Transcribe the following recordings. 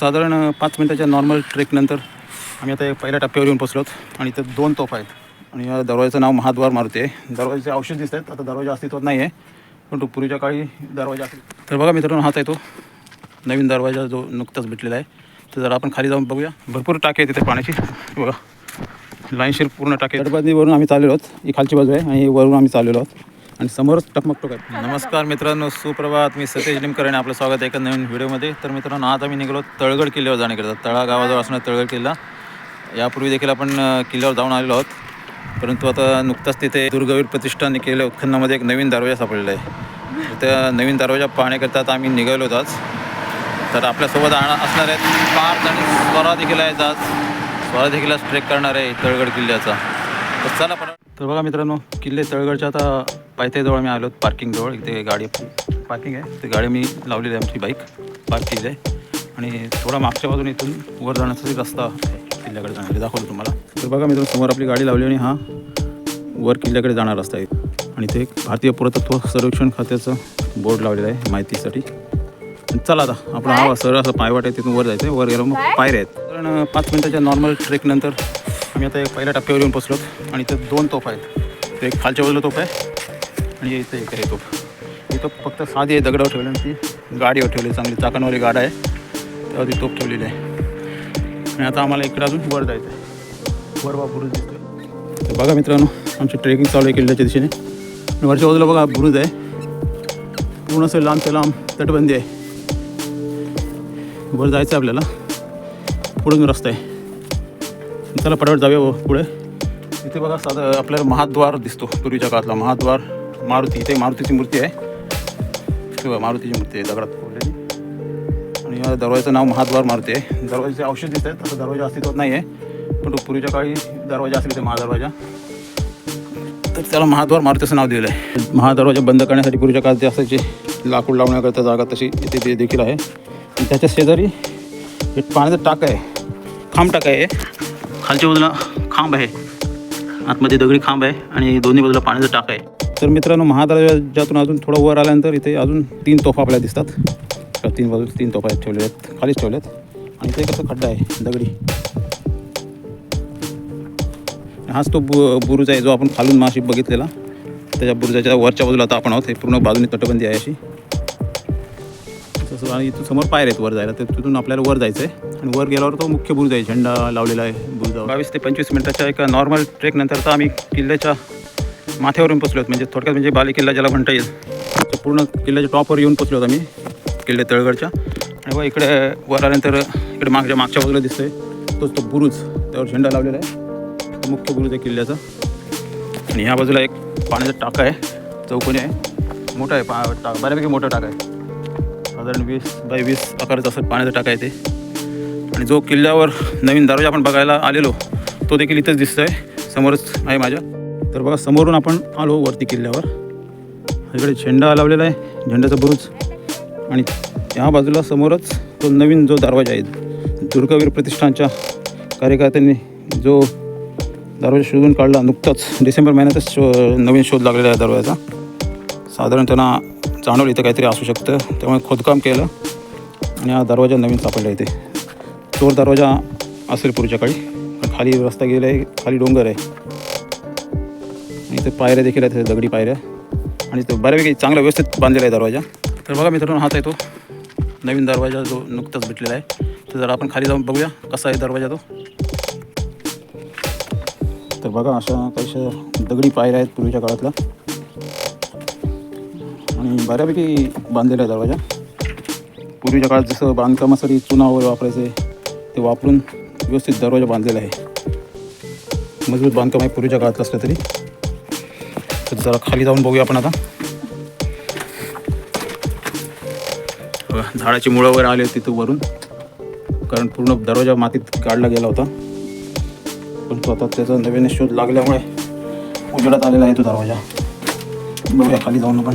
साधारण पाच मिनटाच्या नॉर्मल ट्रेकनंतर आम्ही आता पहिल्या टप्प्यावर येऊन पोचलो आणि इथं दोन तोफ आहेत. आणि या दरवाजाचं नाव महाद्वार मारुती आहे. दरवाजाचे औषध दिसत आहेत. आता दरवाजा अस्तित्वात नाही आहे पण तो पूर्वीच्या काळी दरवाजा तर बघा मित्रांनो हाच आहे तो. नवीन दरवाजा जो नुकताच भेटलेला आहे. तर जरा आपण खाली जाऊन बघूया. भरपूर टाके तिथे पाण्याची. बघा. लाईनशीर पूर्ण टाके गडबडीवरून आम्ही चाललेलो आहोत. ही खालची बाजू आहे आणि वरून आम्ही चाललेलो आहोत. आणि समोरच टकमकटोक आहे नमस्कार मित्रांनो सुप्रभात. मी सतेज निमकर आणि आपलं स्वागत आहे एका नवीन व्हिडिओमध्ये. तर मित्रांनो आज आम्ही निघालो तळगड किल्ल्यावर जाण्याकरता. तळा गावाजवळ असणार तळगड किल्ला. यापूर्वी देखील आपण किल्ल्यावर जाऊन आलेलो आहोत. परंतु आता नुकताच तिथे दुर्गवीर प्रतिष्ठाने केलेल्या उत्खननामध्ये एक नवीन दरवाजा सापडलेला आहे. त्या नवीन दरवाजा पाहण्याकरता आता आम्ही निघालो होतो आज. तर आपल्यासोबत आणा असणार आहेत पार्थ आणि स्वरा देखील आहेत आज. स्वरा देखील ट्रेक करणार आहे तळगड किल्ल्याचा. तर चला पण. तर बघा मित्रांनो किल्ले तळगडच्या आता पायथ्याजवळ आम्ही आलो पार्किंगजवळ इथे गाडी पार्किंग आहे. ते गाडी मी लावलेली आहे आमची बाईक पार्क केली आहे. आणि थोडा मागच्या बाजूने इथून वर जाण्यासाठी रस्ता आहे. किल्ल्याकडे जाण्यासाठी दाखवतो तुम्हाला. तर बघा मित्रांनो समोर आपली गाडी लावली आणि हा वर किल्ल्याकडे जाणार रस्ता आहे. आणि ते एक भारतीय पुरातत्व सर्वेक्षण खात्याचं बोर्ड लावलेलं आहे माहितीसाठी. चला आता आपण हा सर असं पायवाट आहे तिथून वर जायचं आहे वर गेलो मग पायऱ्या आहेत. कारण पाच मिनटाच्या नॉर्मल ट्रेकनंतर आम्ही आता पहिल्या टप्प्यावर येऊन पोचलो आणि इथं दोन तोफ आहेत. तो एक खालच्या बाजूला तोफ आहे आणि इथं एक आहे तोफ. ही तोफ फक्त साधी आहे दगडावर ठेवली आणि ती गाडीवर ठेवली चांगली चाकांवाली गाडा आहे. तेव्हा ती तोफ ठेवलेली आहे. आणि आता आम्हाला इकडे अजून वर जायचं आहे वर बा बुरुज तर बघा मित्रांनो आमची ट्रेकिंग चालू आहे किल्ल्याच्या दिशेने. आणि वरच्या बाजूला बघा बुरुज आहे. पूर्ण असं लांब ते लांब तटबंदी आहे. वर जायचं आहे आपल्याला पुढून रस्ता आहे. चला पटापट जाऊया पुढे. इथे बघा साधं आपल्याला महाद्वार दिसतो पूर्वीच्या काळातला. महाद्वार मारुती इथे मारुतीची मूर्ती आहे. मारुतीची मूर्ती आहे दगडात कोरलेली आणि या दरवाजाचं नाव महाद्वार मारुती आहे. दरवाजाचे औषध दिसत आहेत आता दरवाजा अस्तित्वात नाही आहे. पण तो पूर्वीच्या काळी दरवाजा असेल इथे महादरवाजा. तर त्याला महाद्वार मारुतीचं नाव दिलेलं आहे. महादरवाजा बंद करण्यासाठी पूर्वीच्या काळात जे असायचे लाकूड लावण्याकरता जागा तशी इथे ते देखील आहे. आणि त्याच्या शेजारी एक पाण्याचं टाक आहे. खांब टाक आहे. खालच्या बाजूला खांब आहे. आतमध्ये दगडी खांब आहे आणि दोन्ही बाजूला पाण्याचा टाक आहे. तर मित्रांनो महादराजातून अजून थोडं वर आल्यानंतर इथे अजून तीन तोफा आपल्याला दिसतात. तीन बाजूला तीन तोफा आहेत ठेवलेल्या आहेत खालीच ठेवल्यात आणि ते कसं खड्डा आहे दगडी. हाच तो बु बुरुज आहे जो आपण खालून माशी बघितलेला. त्याच्या बुरुजाच्या वरच्या बाजूला आता आपण आहोत. हे पूर्ण बाजूने तटबंदी आहे अशी. तसं आणि इथून समोर पायर आहेत वर जायला. तर तिथून आपल्याला वर जायचं आहे आणि वर गेल्यावर तो मुख्य बुरुज आहे झेंडा लावलेला आहे बुरुजावर. बावीस ते पंचवीस मिनिटाच्या एका नॉर्मल ट्रेकनंतर तर आम्ही किल्ल्याच्या माथ्यावरून पोचलो म्हणजे थोडक्यात म्हणजे बाली किल्ला ज्याला म्हणता येईल. पूर्ण किल्ल्याच्या टॉपवर येऊन पोचलो आम्ही किल्ले तळगडच्या. आणि व इकडे वर आल्यानंतर इकडे मागच्या मागच्या बाजूला दिसतोय तोच तो बुरुज त्यावर झेंडा लावलेला आहे. तो मुख्य बुरुज आहे किल्ल्याचा. आणि ह्या बाजूला एक पाण्याचा टाका आहे चौकोनी आहे. मोठा आहे पा टा बऱ्यापैकी मोठा टाका आहे. साधारण वीस बाय वीस आकाराचा असं पाण्याचा टाका आहे ते. आणि जो किल्ल्यावर नवीन दरवाजा आपण बघायला आलेलो तो देखील इथंच दिसतो आहे समोरच आहे माझ्या. तर बघा समोरून आपण आलो वरती किल्ल्यावर. इकडे झेंडा लावलेला आहे झेंड्याचा बुरुज. आणि त्या बाजूला समोरच तो नवीन जो दरवाजा आहे दुर्गावीर प्रतिष्ठानच्या कार्यकर्त्यांनी जो दरवाजा शोधून काढला नुकताच डिसेंबर महिन्यातच शो नवीन शोध लागलेला आहे दरवाजाचा. साधारण त्यांना जाणवलं इथं काहीतरी असू शकतं त्यामुळे खोदकाम केलं आणि हा दरवाजा नवीन सापडला इथे. चोर दरवाजा असेल पुढच्या काळी. पण खाली रस्ता गेला आहे खाली डोंगर आहे. आणि इथे पायऱ्या देखील आहेत दगडी पायऱ्या. आणि तो बऱ्यापैकी चांगला व्यवस्थित बांधलेला आहे दरवाजा. तर बघा मित्रांनो हाच आहे तो नवीन दरवाजा जो नुकताच भेटलेला आहे. तर जरा आपण खाली जाऊन बघूया कसा आहे दरवाजा तो. तर बघा अशा कशा दगडी पायऱ्या आहेत पूर्वीच्या काळातल्या. आणि बऱ्यापैकी बांधलेला आहे दरवाजा. पूर्वीच्या काळात जसं बांधकामासाठी चुना वगैरे वापरायचे ते वापरून व्यवस्थित दरवाजा बांधलेला आहे. मजबूत बांधकाम आहे पूर्वीच्या काळात असलं तरी. तर जरा खाली जाऊन बघूया आपण आता. झाडाची मुळं वगैरे आले तिथं वरून. कारण पूर्ण दरवाजा मातीत काढला गेला होता. पण तो आता त्याचा नवीन शोध लागल्यामुळे उजेडात आलेला आहे तो दरवाजा. बघूया खाली जाऊन आपण.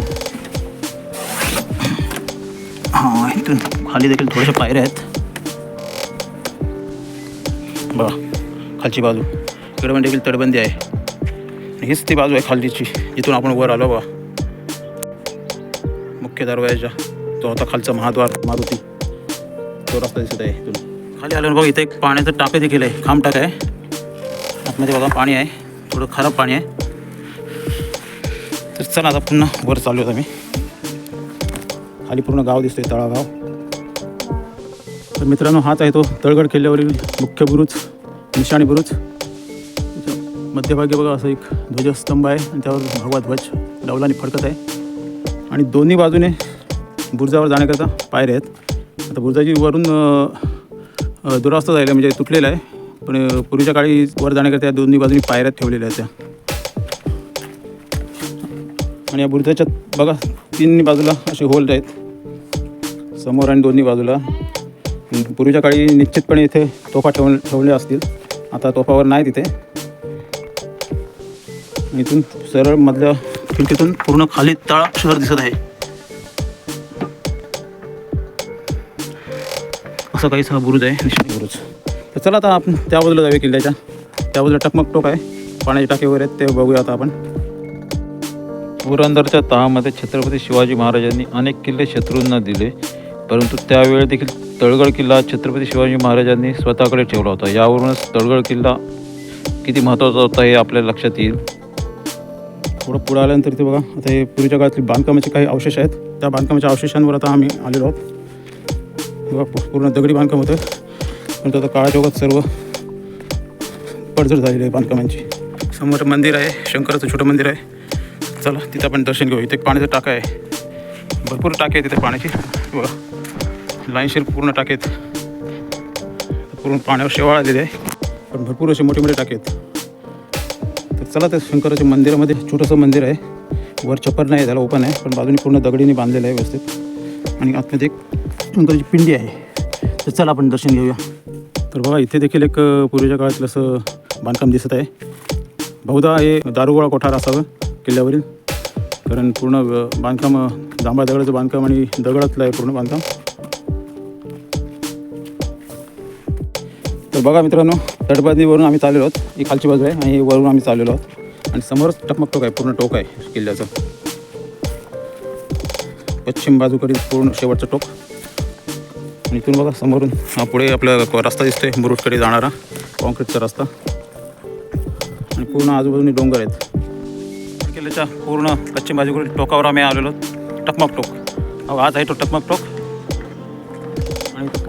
हां इथून खाली देखील थोड्याशा पायऱ्या आहेत. बघा खालची बाजू. इकडे पण देखील तटबंदी आहे. हीच ती बाजू आहे खालची जिथून आपण वर आलो बा मुख्य दरवाजा तो होता खालचा महाद्वार मारुती. तो रस्ता दिसत आहे इथून. खाली आल्यावर बघा इथे एक पाण्याचं टाके देखील आहे. खांब टाक आहे. आतमध्ये बघा पाणी आहे. थोडं खराब पाणी आहे. तर चला आता पुन्हा वर चालू आहोत आम्ही. खाली पूर्ण गाव दिसतोय तळागाव. तर मित्रांनो हाच आहे तो तळगड किल्ल्यावरील मुख्य बुरुज निशाणी बुरुज. मध्यभागी बघा असं एक ध्वजस्तंभ आहे आणि त्यावर भगवा ध्वज डौलाने फडकत आहे. आणि दोन्ही बाजूने बुरुजावर जाण्याकरता पायऱ्या आहेत. आता बुरुजाची वरून अ, जायला आहे म्हणजे तुटलेला आहे. पण पूर्वीच्या काळी वर जाण्याकरता या दोन्ही बाजूनी पायऱ्या ठेवलेल्या आहेत त्या. आणि या बुरुजाच्या बघा तिन्ही बाजूला असे होल्ड आहेत. समोर आणि दोन्ही बाजूला. पूर्वीच्या काळी निश्चितपणे इथे तोफा ठेवून ठेवल्या असतील. आता तोफावर नाही तिथे इथून सरळ मधल्या खिडकीतून पूर्ण खाली तळा शहर दिसत आहे. असं काहीच हा बुरुज आहे निशाणी बुरुज. तर चला आता आपण त्या बाजूला जाऊया किल्ल्याच्या. त्या बाजूला टकमक टोक आहे. पाण्याचे टाके वगैरे आहेत ते बघूया आता आपण. पुरंदरच्या तहामध्ये छत्रपती शिवाजी महाराजांनी अनेक किल्ले शत्रूंना दिले. परंतु त्यावेळी देखील तळगड किल्ला छत्रपती शिवाजी महाराजांनी स्वतःकडे ठेवला होता. यावरूनच तळगड किल्ला किती महत्त्वाचा होता हे आपल्या लक्षात येईल. थोडं पुढं आल्यानंतर इथे बघा. आता हे पूर्वीच्या काळातली बांधकामाचे काही अवशेष आहेत. त्या बांधकामाच्या अवशेषांवर आता आम्ही आलेलो आहोत. बघा पूर्ण दगडी बांधकाम होतं. पण आता काळाच्या ओघात सर्व पडझड झालेली आहे बांधकामांची. समोर मंदिर आहे. शंकराचं छोटं मंदिर आहे. चला तिथं आपण दर्शन घेऊ. इथे एक पाण्याचं टाका आहे. भरपूर टाके आहेत तिथे पाण्याची. बघा. लाईनशीर पूर्ण टाकेत. आहेत पूर्ण पाण्यावर शेवाळ आलेले आहे. पण भरपूर असे मोठे मोठे टाके आहेत तर चला त्या शंकराच्या मंदिरामध्ये छोटंसं मंदिर आहे. वर छप्पर नाही त्याला ओपन आहे. पण बाजूने पूर्ण दगडीने बांधलेलं आहे व्यवस्थित. आणि आतमध्ये एक शंकराची पिंडी आहे. तर चला आपण दर्शन घेऊया. तर बघा इथे देखील एक पूर्वीच्या काळातलं असं बांधकाम दिसत आहे. बहुधा हे दारुगोळा कोठार असावं किल्ल्यावरील. कारण पूर्ण बांधकाम जांभळा दगडाचं बांधकाम आणि दगडातलं आहे पूर्ण बांधकाम. तर बघा मित्रांनो तटबंदीवरून आम्ही चाललेलो आहोत. ही खालची बाजू आहे आणि वरून आम्ही चाललेलो आहोत. आणि समोरच टकमक टोक आहे पूर्ण टोक आहे किल्ल्याचं. पश्चिम बाजूकडील पूर्ण शेवटचं टोक. आणि इथून बघा समोरून हा पुढे आपला रस्ता दिसतोय मुरुडकडे जाणारा कॉन्क्रीटचा रस्ता. आणि पूर्ण आजूबाजूने डोंगर आहेत. किल्ल्याच्या पूर्ण पश्चिम बाजूकडील टोकावर आम्ही आलेलो आहोत. टकमक टोक. अहो, आज आहे तो टकमक टोक.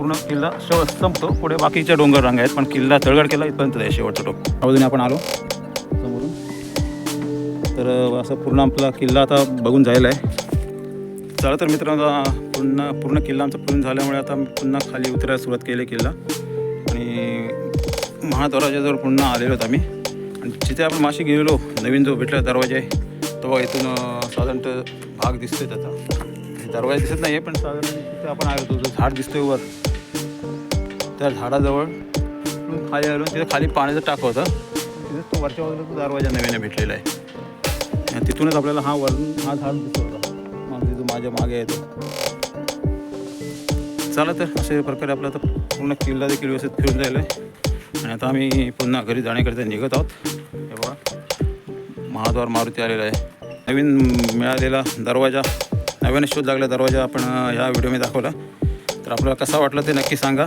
पूर्ण किल्ला शेवट संपतो. पुढे बाकीच्या डोंगर रांगा आहेत पण किल्ला तळगड किल्ला इथपर्यंत आहे शेवटचा टोक. बाजूने आपण आलो. समोरून. तर असं पूर्ण आपला किल्ला आता बघून जायला आहे. चला तर मित्रांनो पूर्ण पुन्हा पूर्ण किल्ला आमचा पूर्ण झाल्यामुळे आता पुन्हा खाली उतरायला सुरुवात केली किल्ला. आणि महाद्वाराच्याजवळ पुन्हा आलेलो आहोत आम्ही. आणि जिथे आपण माशी गेलेलो नवीन जो भेटला दरवाजा आहे तो इथून साधारणतः भाग दिसतोय त्याचा. दरवाजा दिसत नाही आहे पण साधारण तिथे आपण आलो होतो जो झाड दिसतोय वर. त्या झाडाजवळ खाली आलो. तिथे खाली पाण्याचं टाक होतं. तिथे तो वरच्या बाजूला दरवाजा नवीन भेटलेला आहे. आणि तिथूनच आपल्याला हा वरून हा झाड दिसत होता. मग माझ्या मागे येतो चला तर अशा प्रकारे आपला आता पूर्ण किल्ला देखील व्यवस्थित फिरून जायला आहे आणि आता आम्ही पुन्हा घरी जाण्याकरिता निघत आहोत. हे बघा. महाद्वार मारुती आलेला आहे. नवीन मिळालेला दरवाजा नव्याने शोध लागला दरवाजा आपण ह्या व्हिडिओमध्ये दाखवला. तर आपल्याला कसा वाटला ते नक्की सांगा.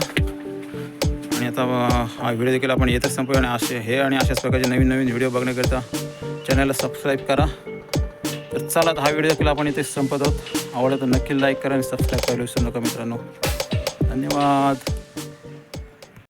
आणि आता हा व्हिडिओ देखील आपण येतच संपूया आणि असे हे आणि अशाच प्रकारचे नवीन नवीन व्हिडिओ बघण्याकरिता चॅनलला सबस्क्राईब करा. तर चला हा व्हिडिओ देखील आपण इथे संपत आहोत. आवडला तर नक्की लाईक करा आणि सबस्क्राईब करायला विसरू नका मित्रांनो. धन्यवाद.